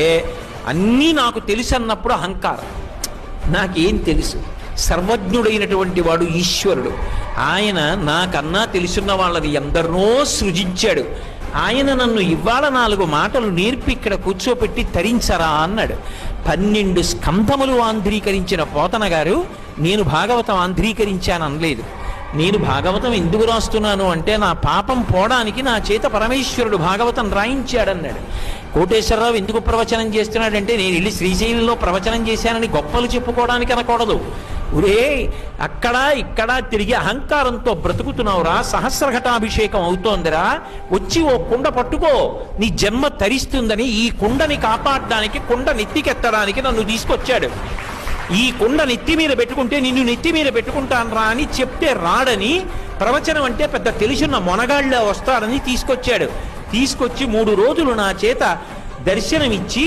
ఏ అన్నీ నాకు తెలుసు అన్నప్పుడు అహంకారం. నాకేం తెలుసు? సర్వజ్ఞుడైనటువంటి వాడు ఈశ్వరుడు. ఆయన నాకన్నా తెలుసున్న వాళ్ళని ఎందరినో సృజించాడు. ఆయన నన్ను ఇవాళ నాలుగు మాటలు నేర్పి ఇక్కడ కూర్చోపెట్టి తరించరా అన్నాడు. పన్నెండు స్కంధములు ఆంధ్రీకరించిన పోతన గారు నేను భాగవతం ఆంధ్రీకరించాను అనలేదు నేను భాగవతం ఎందుకు రాస్తున్నాను అంటే నా పాపం పోవడానికి నా చేత పరమేశ్వరుడు భాగవతం రాయించాడన్నాడు. కోటేశ్వరరావు ఎందుకు ప్రవచనం చేస్తున్నాడంటే నేను వెళ్ళి శ్రీశైలంలో ప్రవచనం చేశానని గొప్పలు చెప్పుకోవడానికి అనకూడదు. ఒరే అక్కడ ఇక్కడ తిరిగి అహంకారంతో బ్రతుకుతున్నావురా సహస్రఘటాభిషేకం అవుతోందిరా వచ్చి ఓ కుండ పట్టుకో నీ జన్మ తరిస్తుందని ఈ కుండని కాపాడడానికి కుండ నెత్తికెత్తడానికి నన్ను తీసుకొచ్చాడు. ఈ కుండ నెత్తి మీద పెట్టుకుంటే నిన్ను నెత్తి మీద పెట్టుకుంటాను రా అని చెప్తే రాడని ప్రవచనం అంటే పెద్ద తెలిసిన మొనగాళ్ళ వస్తాడని తీసుకొచ్చాడు. తీసుకొచ్చి మూడు రోజులు నా చేత దర్శనమిచ్చి